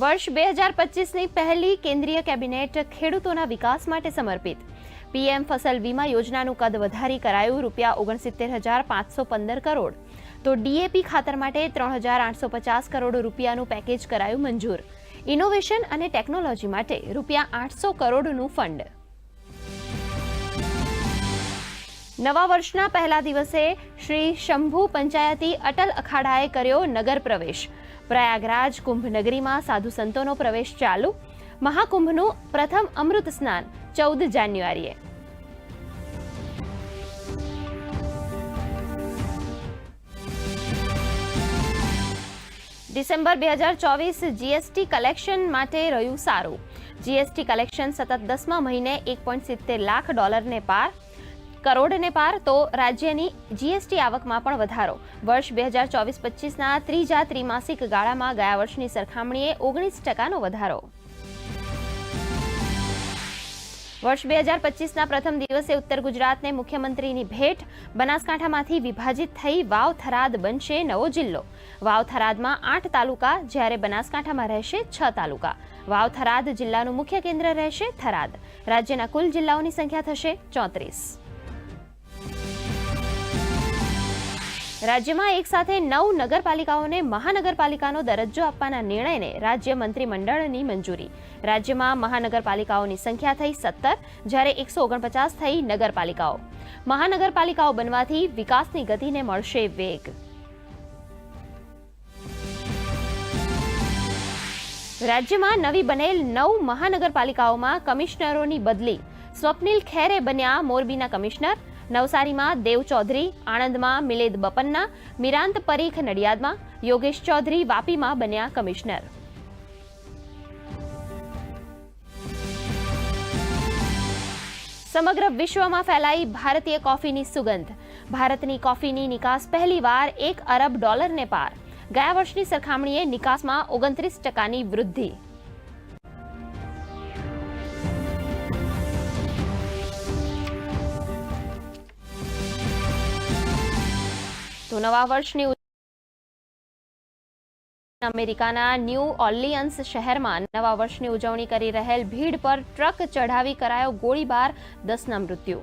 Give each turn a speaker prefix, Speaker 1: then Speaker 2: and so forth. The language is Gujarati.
Speaker 1: વર્ષ બે હજાર પચીસની પહેલી કેન્દ્રીય કેબિનેટ ખેડૂતોના વિકાસ માટે સમર્પિત. પીએમ ફસલ વીમા યોજનાનું કદ વધારી કરાયું રૂપિયા ઓગણસિત્તેર હજાર પાંચસો પંદર કરોડ. તો ડીએપી ખાતર માટે ત્રણ હજાર આઠસો પચાસ કરોડ રૂપિયાનું પેકેજ કરાયું મંજૂર. ઇનોવેશન અને ટેકનોલોજી માટે રૂપિયા આઠસો કરોડનું ફંડ. નવા વર્ષના પહેલા દિવસે શ્રી શંભુ પંચાયતી અટલ અખાડાએ કર્યો નગર પ્રવેશ. પ્રયાગરાજ કુંભ નગરીમાં સાધુ સંતોનો પ્રવેશ ચાલુ. મહાકુંભનું પ્રથમ અમૃત સ્નાન ચૌદ જાન્યુઆરીએ. ડિસેમ્બર બે હજાર ચોવીસ જીએસટી કલેક્શન માટે રહ્યું સારું. જીએસટી કલેક્શન સતત દસમા મહિને એક પોઈન્ટ સિત્તેર લાખ ડોલરને પાર કરોડને પાર, તો રાજ્યની જીએસટી આવકમાં પણ વધારો. વર્ષ બે હજાર ચોવીસ પચીસના ત્રીજા ત્રિમાસિક ગાળામાં ગયા વર્ષની સરખામણીએ ઓગણીસ ટકાનો વધારો. વર્ષ બે હજાર પચીસના પ્રથમ દિવસે ઉત્તર ગુજરાતને મુખ્યમંત્રીની ભેટ, બનાસકાંઠામાંથી વિભાજિત થઈ વાવ થરાદ બનશે નવો જિલ્લો. વાવ થરાદમાં આઠ તાલુકા, જ્યારે બનાસકાંઠામાં રહેશે છ તાલુકા. વાવ થરાદ જિલ્લાનું મુખ્ય કેન્દ્ર રહેશે થરાદ. રાજ્યના કુલ જિલ્લાઓની સંખ્યા થશે ચોત્રીસ. રાજ્યમાં એક સાથે નવ નગરપાલિકાઓને મહાનગરપાલિકાનો દરજ્જો આપવાના નિર્ણયને રાજ્ય મંત્રીમંડળની મંજૂરી. રાજ્યમાં મહાનગરપાલિકાઓની સંખ્યા થઈ સત્તર, જ્યારે એકસો ઓગણપચાસ થઈ નગરપાલિકાઓ. મહાનગરપાલિકાઓ બનવાથી વિકાસની ગતિને મળશે વેગ. રાજ્યમાં નવી બનેલ નવ મહાનગરપાલિકાઓમાં કમિશનરોની બદલી. સ્વપ્નિલ ખેરે બન્યા મોરબીના કમિશનર નવસારીમાં દેવ ચૌધરી, આણંદમાં મિલેદ બપન્ના, મિરાંત પરીખ નડિયાદમાં, યોગેશ ચૌધરી વાપીમાં બન્યા કમિશનર. સમગ્ર વિશ્વમાં ફેલાઈ ભારતીય કોફીની સુગંધ. ભારતની કોફીની નિકાસ પહેલીવાર એક અરબ ડોલરને પાર. ગયા વર્ષની સરખામણીએ નિકાસમાં ઓગણત્રીસ ટકાની વૃદ્ધિ. નવા વર્ષની અમેરિકાના ન્યૂ ઓર્લિયન્સ શહેરમાં નવા વર્ષની ઉજવણી કરી રહેલ ભીડ પર ટ્રક ચઢાવી કરાયો ગોળીબાર, દસના મૃત્યુ